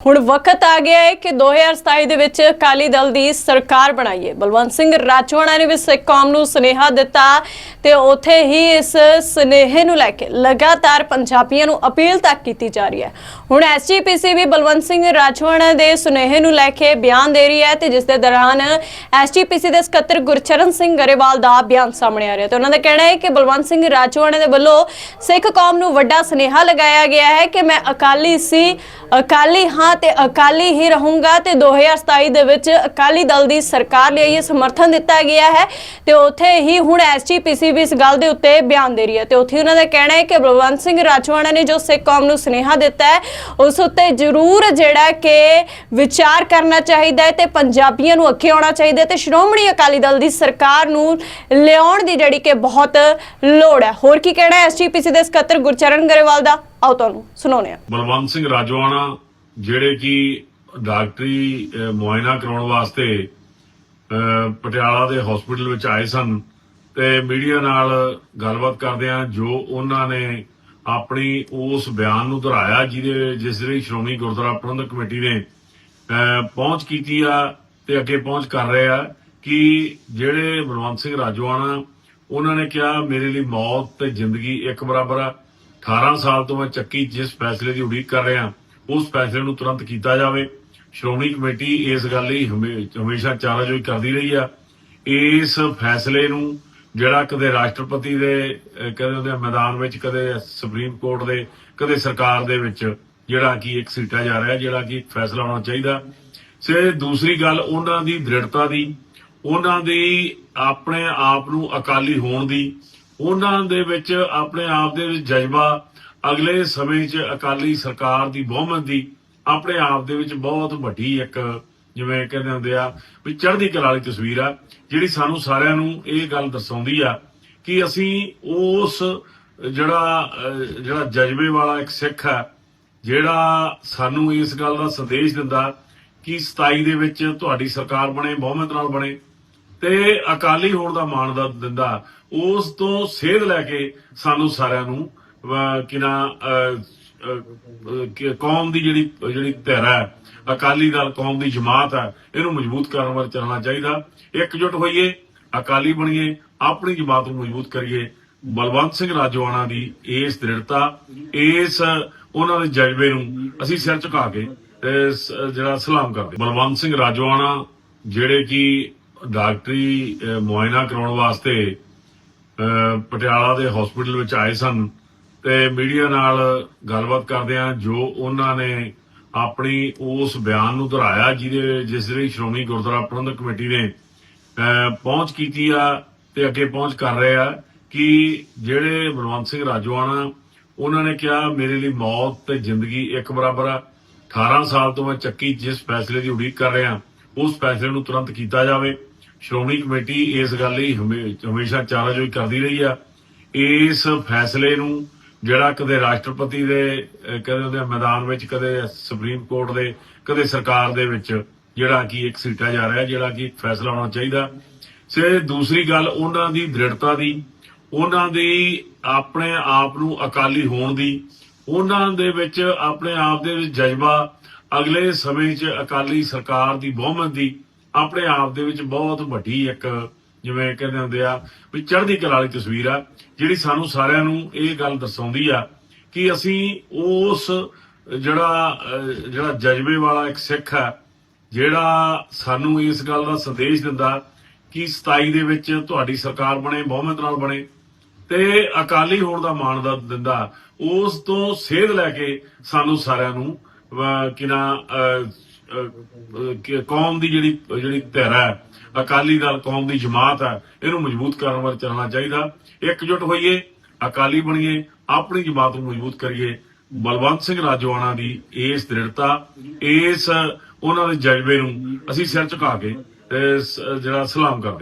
ਹੁਣ ਵਕਤ ਆ ਗਿਆ ਹੈ ਕਿ 2027 ਦੇ ਵਿੱਚ ਅਕਾਲੀ ਦਲ ਦੀ ਸਰਕਾਰ ਬਣਾਈਏ ਬਲਵੰਤ ਸਿੰਘ ਰਾਜਵਾਣਾ ਨੇ ਵੀ ਸਿੱਖ ਕੌਮ ਨੂੰ ਸੁਨੇਹਾ ਦਿੱਤਾ ਤੇ ਉਥੇ ਹੀ ਇਸ ਸੁਨੇਹੇ ਨੂੰ ਲੈ ਕੇ ਲਗਾਤਾਰ ਪੰਜਾਬੀਆਂ ਨੂੰ ਅਪੀਲ ਤੱਕ ਕੀਤੀ ਜਾ ਰਹੀ ਹੈ। ਹੁਣ ਐਸਜੀਪੀਸੀ ਵੀ ਬਲਵੰਤ ਸਿੰਘ ਰਾਜਵਾਣਾ ਦੇ ਸੁਨੇਹੇ ਨੂੰ ਲੈ ਕੇ ਬਿਆਨ ਦੇ ਰਹੀ ਹੈ ਤੇ ਜਿਸ ਦੇ ਦੌਰਾਨ ਐਸਜੀਪੀਸੀ ਦੇ ਸਕੱਤਰ ਗੁਰਚਰਨ ਸਿੰਘ ਗਰੇਵਾਲ ਦਾ ਬਿਆਨ ਸਾਹਮਣੇ ਆ ਰਿਹਾ ਤੇ ਉਹਨਾਂ ਦਾ ਕਹਿਣਾ ਹੈ ਕਿ ਬਲਵੰਤ ਸਿੰਘ ਰਾਜਵਾਣਾ ਦੇ ਵੱਲੋਂ ਸਿੱਖ ਕੌਮ ਨੂੰ ਵੱਡਾ ਸੁਨੇਹਾ ਲਗਾਇਆ ਗਿਆ ਹੈ ਕਿ ਮੈਂ ਅਕਾਲੀ ਸੀ, ਅਕਾਲੀ ਹਾਂ ਤੇ ਅਕਾਲੀ ਹੀ ਰਹੂੰਗਾ ਤੇ 2027 ਦੇ ਵਿੱਚ ਅਕਾਲੀ ਦਲ ਦੀ ਸਰਕਾਰ ਲਈ ਇਹ ਸਮਰਥਨ ਦਿੱਤਾ ਗਿਆ ਹੈ ਤੇ ਉੱਥੇ ਹੀ ਹੁਣ ਐਸਜੀਪੀਸੀ ਵੀ ਇਸ ਗੱਲ ਦੇ ਉੱਤੇ ਬਿਆਨ ਦੇ ਰਹੀ ਹੈ ਤੇ ਉੱਥੇ ਉਹਨਾਂ ਦਾ ਕਹਿਣਾ ਹੈ ਕਿ ਬਲਵੰਤ ਸਿੰਘ ਰਾਜਵਾੜਾ ਨੇ ਜੋ ਸਿੱਖ ਕੌਮ ਨੂੰ ਸੁਨੇਹਾ ਦਿੱਤਾ ਹੈ, ਉਸ ਉੱਤੇ ਜ਼ਰੂਰ ਜਿਹੜਾ ਕਿ ਵਿਚਾਰ ਕਰਨਾ ਚਾਹੀਦਾ ਹੈ ਤੇ ਪੰਜਾਬੀਆਂ ਨੂੰ ਅੱਗੇ ਆਉਣਾ ਚਾਹੀਦਾ ਤੇ ਸ਼੍ਰੋਮਣੀ ਅਕਾਲੀ ਦਲ ਦੀ ਸਰਕਾਰ ਨੂੰ ਲਿਆਉਣ ਦੀ ਜਿਹੜੀ ਕਿ ਬਹੁਤ ਲੋੜ ਹੈ। ਹੋਰ ਕੀ ਕਹਿਣਾ ਹੈ ਐਸਜੀਪੀਸੀ ਦੇ ਸਕੱਤਰ ਗੁਰਚਰਨ ਗਰੇਵਾਲ ਦਾ? ਆਓ ਤੁਹਾਨੂੰ ਸੁਣਾਉਂਦੇ ਹਾਂ। ਬਲਵੰਤ ਸਿੰਘ ਰਾਜਵਾਨਾ ਜਿਹੜੇ ਕਿ ਡਾਕਟਰੀ ਮੁਆਇਨਾ ਕਰਾਉਣ ਵਾਸਤੇ ਪਟਿਆਲਾ ਦੇ ਹਸਪੀਟਲ ਵਿੱਚ ਆਏ ਸਨ ਤੇ ਮੀਡੀਆ ਨਾਲ ਗੱਲਬਾਤ ਕਰਦਿਆਂ ਜੋ ਉਹਨਾਂ ਨੇ ਆਪਣੀ ਉਸ ਬਿਆਨ ਨੂੰ ਦੁਹਰਾਇਆ, ਜਿਹਦੇ ਜਿਸ ਦੇ ਲਈ ਸ਼੍ਰੋਮਣੀ ਗੁਰਦੁਆਰਾ ਪ੍ਰਬੰਧਕ ਕਮੇਟੀ ਨੇ ਪਹੁੰਚ ਕੀਤੀ ਆ ਤੇ ਅੱਗੇ ਪਹੁੰਚ ਕਰ ਰਹੇ ਆ ਕਿ ਜਿਹੜੇ ਬਲਵੰਤ ਸਿੰਘ ਰਾਜਵਾਨਾ ਉਹਨਾਂ ਨੇ ਕਿਹਾ, ਮੇਰੇ ਲਈ ਮੌਤ ਤੇ ਜ਼ਿੰਦਗੀ ਇੱਕ ਬਰਾਬਰ ਆ। 18 ਸਾਲ ਤੋਂ ਮੈਂ ਚੱਕੀ ਜਿਸ ਫੈਸਲੇ ਦੀ ਉਡੀਕ ਕਰ ਰਿਹਾ। ਉਸ ਫੈਸਲੇ ਨੂੰ ਤੁਰੰਤ ਕੀਤਾ ਜਾਵੇ। ਸ਼੍ਰੋਮਣੀ ਕਮੇਟੀ ਇਸ ਗੱਲ ਲਈ ਹਮੇਸ਼ਾ ਚਾਰਾਜੋਈ ਕਰਦੀ ਰਹੀ ਆ। ਇਸ ਫੈਸਲੇ ਨੂੰ ਜਿਹੜਾ ਕਦੇ ਰਾਸ਼ਟਰਪਤੀ ਦੇ ਅਹ, ਕਹਿੰਦੇ ਮੈਦਾਨ ਵਿੱਚ ਕਦੇ ਸੁਪਰੀਮ ਕੋਰਟ ਦੇ ਕਦੇ ਸਰਕਾਰ ਦੇ ਵਿੱਚ ਜਿਹੜਾ ਕਿ ਇੱਕ ਸੀਟਾ ਜਾ ਰਿਹਾ ਜਿਹੜਾ ਕਿ ਫੈਸਲਾ ਹੋਣਾ ਚਾਹੀਦਾ। ਸੇ ਦੂਸਰੀ ਗੱਲ ਉਹਨਾਂ ਦੀ ਦ੍ਰਿੜਤਾ ਦੀ ਉਹਨਾਂ ਦੀ ਆਪਣੇ ਆਪ ਨੂੰ ਅਕਾਲੀ ਹੋਣ ਦੀ ਉਹਨਾਂ ਦੇ ਵਿੱਚ ਆਪਣੇ ਆਪ ਦੇ ਵਿੱਚ ਜਜ਼ਬਾ ਅਗਲੇ ਸਮੇਂ 'ਚ ਅਕਾਲੀ ਸਰਕਾਰ ਦੀ ਬਹੁਮਤ ਦੀ ਆਪਣੇ ਆਪ ਦੇ ਵਿੱਚ ਬਹੁਤ ਵੱਡੀ ਇੱਕ, ਜਿਵੇਂ ਕਹਿੰਦੇ ਹੁੰਦੇ ਆ, ਵੀ ਚੜ੍ਹਦੀ ਕਲਾ ਵਾਲੀ ਤਸਵੀਰ ਆ, ਜਿਹੜੀ ਸਾਨੂੰ ਸਾਰਿਆਂ ਨੂੰ ਇਹ ਗੱਲ ਦਰਸਾਉਂਦੀ ਆ ਕਿ ਅਸੀਂ ਉਸ ਜਿਹੜਾ ਜਿਹੜਾ ਜਜ਼ਬੇ ਵਾਲਾ ਇੱਕ ਸਿੱਖ ਆ, ਜਿਹੜਾ ਸਾਨੂੰ ਇਸ ਗੱਲ ਦਾ ਸੰਦੇਸ਼ ਦਿੰਦਾ ਕਿ 27 ਦੇ ਵਿੱਚ ਤੁਹਾਡੀ ਸਰਕਾਰ ਬਣੇ, ਬਹੁਮਤ ਨਾਲ ਬਣੇ, ਤੇ ਅਕਾਲੀ ਹੋਣ ਦਾ ਮਾਣ ਦਾ ਦਿੰਦਾ, ਉਸ ਤੋਂ ਸੇਧ ਲੈ ਕੇ ਸਾਨੂੰ ਸਾਰਿਆਂ ਨੂੰ ਅਹ, ਕੌਮ ਦੀ ਜਿਹੜੀ ਜਿਹੜੀ ਧਿਰ ਹੈ ਅਕਾਲੀ ਦਲ ਕੌਮ ਦੀ ਜਮਾਤ ਹੈ ਇਹਨੂੰ ਮਜ਼ਬੂਤ ਕਰਨ ਵੱਲ ਚੱਲਣਾ ਚਾਹੀਦਾ। ਇਕਜੁੱਟ ਹੋਈਏ ਅਕਾਲੀ ਬਣੀਏ ਆਪਣੀ ਜਮਾਤ ਨੂੰ ਮਜ਼ਬੂਤ ਕਰੀਏ। ਬਲਵੰਤ ਸਿੰਘ ਰਾਜਵਾਨਾ ਦੀ ਇਸ ਦ੍ਰਿੜਤਾ ਇਸ ਉਹਨਾਂ ਦੇ ਜਜ਼ਬੇ ਨੂੰ ਅਸੀਂ ਸਿਰ ਝੁਕਾ ਕੇ ਜਿਹੜਾ ਸਲਾਮ ਕਰਦੇ ਬਲਵੰਤ ਸਿੰਘ ਰਾਜਵਾਨਾ ਜਿਹੜੇ ਕਿ ਡਾਕਟਰੀ ਮੁਆਇਨਾ ਕਰਾਉਣ ਵਾਸਤੇ ਅਹ, ਪਟਿਆਲਾ ਦੇ ਹਸਪੀਟਲ ਵਿੱਚ ਆਏ ਸਨ ਤੇ ਮੀਡੀਆ ਨਾਲ ਗੱਲਬਾਤ ਕਰਦਿਆਂ ਜੋ ਉਹਨਾਂ ਨੇ ਆਪਣੀ ਉਸ ਬਿਆਨ ਨੂੰ ਦੁਹਰਾਇਆ, ਜਿਹਦੇ ਜਿਸ ਲਈ ਸ਼੍ਰੋਮਣੀ ਗੁਰਦੁਆਰਾ ਪ੍ਰਬੰਧਕ ਕਮੇਟੀ ਨੇ ਪਹੁੰਚ ਕੀਤੀ ਆ ਤੇ ਅੱਗੇ ਪਹੁੰਚ ਕਰ ਰਹੇ ਆ ਕਿ ਜਿਹੜੇ ਬਲਵੰਤ ਸਿੰਘ ਰਾਜਵਾਨਾ ਉਹਨਾਂ ਨੇ ਕਿਹਾ, ਮੇਰੇ ਲਈ ਮੌਤ ਤੇ ਜ਼ਿੰਦਗੀ ਇੱਕ ਬਰਾਬਰ ਆ। 18 ਸਾਲ ਤੋਂ ਮੈਂ ਚੱਕੀ ਜਿਸ ਫੈਸਲੇ ਦੀ ਉਡੀਕ ਕਰ ਰਿਹਾ, ਉਸ ਫੈਸਲੇ ਨੂੰ ਤੁਰੰਤ ਕੀਤਾ ਜਾਵੇ। ਸ਼੍ਰੋਮਣੀ ਕਮੇਟੀ ਇਸ ਗੱਲ ਲਈ ਹਮੇਸ਼ਾ ਚਾਰਾਜੋਈ ਕਰਦੀ ਰਹੀ ਆ। ਇਸ ਫੈਸਲੇ ਨੂੰ ਜਿਹੜਾ ਕਦੇ ਰਾਸ਼ਟਰਪਤੀ ਦੇ ਕਦੇ ਕਹਿੰਦੇ ਮੈਦਾਨ ਵਿੱਚ, ਕਦੇ ਸੁਪਰੀਮ ਕੋਰਟ ਦੇ, ਕਦੇ ਸਰਕਾਰ ਦੇ ਵਿੱਚ ਜਿਹੜਾ ਕਿ ਇੱਕ ਸੀਟਾ ਜਾ ਰਿਹਾ, ਜਿਹੜਾ ਕਿ ਫੈਸਲਾ ਹੋਣਾ ਚਾਹੀਦਾ। ਸੇ ਦੂਸਰੀ ਗੱਲ ਉਹਨਾਂ ਦੀ ਦ੍ਰਿੜਤਾ ਦੀ, ਉਹਨਾਂ ਦੀ ਆਪਣੇ ਆਪ ਨੂੰ ਅਕਾਲੀ ਹੋਣ ਦੀ, ਉਹਨਾਂ ਦੇ ਵਿੱਚ ਆਪਣੇ ਆਪ ਦੇ ਵਿੱਚ ਜਜ਼ਬਾ, ਅਗਲੇ ਸਮੇਂ 'ਚ ਅਕਾਲੀ ਸਰਕਾਰ ਦੀ ਬਹੁਮਤ ਦੀ, ਆਪਣੇ ਆਪ ਦੇ ਵਿੱਚ ਬਹੁਤ ਵੱਡੀ ਇੱਕ ਜਿਵੇਂ ਕਹਿੰਦੇ ਹੁੰਦੇ ਆ ਵੀ ਚੜ੍ਹਦੀ ਕਲਾ ਵਾਲੀ ਤਸਵੀਰ ਆ ਜਿਹੜੀ ਸਾਨੂੰ ਸਾਰਿਆਂ ਨੂੰ ਇਹ ਗੱਲ ਦਰਸਾਉਂਦੀ ਆ ਕਿ ਅਸੀਂ ਉਸ ਜਿਹੜਾ ਜਿਹੜਾ ਜਜ਼ਬੇ ਵਾਲਾ ਇੱਕ ਸਿੱਖ ਆ ਜਿਹੜਾ ਸਾਨੂੰ ਇਸ ਗੱਲ ਦਾ ਸੰਦੇਸ਼ ਦਿੰਦਾ ਕਿ 27 ਦੇ ਵਿੱਚ ਤੁਹਾਡੀ ਸਰਕਾਰ ਬਣੇ ਬਹੁਮਤ ਨਾਲ ਬਣੇ ਤੇ ਅਕਾਲੀ ਹੋਣ ਦਾ ਮਾਣ ਦਾ ਦਿੰਦਾ ਉਸ ਤੋਂ ਸੇਧ ਲੈ ਕੇ ਸਾਨੂੰ ਸਾਰਿਆਂ ਨੂੰ ਅਹ, ਕਿ ਨਾ ਕੌਮ ਦੀ ਜਿਹੜੀ ਜਿਹੜੀ ਧਿਰ ਹੈ ਅਕਾਲੀ ਦਲ, ਕੌਮ ਦੀ ਜਮਾਤ ਹੈ ਇਹਨੂੰ ਮਜ਼ਬੂਤ ਕਰਨ ਵੱਲ ਚੱਲਣਾ ਚਾਹੀਦਾ। ਇਕਜੁੱਟ ਹੋਈਏ, ਅਕਾਲੀ ਬਣੀਏ, ਆਪਣੀ ਜਮਾਤ ਨੂੰ ਮਜ਼ਬੂਤ ਕਰੀਏ। ਬਲਵੰਤ ਸਿੰਘ ਰਾਜਵਾਨਾ ਦੀ ਇਸ ਦ੍ਰਿੜਤਾ, ਇਸ ਉਹਨਾਂ ਦੇ ਜਜ਼ਬੇ ਨੂੰ ਅਸੀਂ ਸਿਰ ਝੁਕਾ ਕੇ ਜਿਹੜਾ ਸਲਾਮ ਕਰਦੇ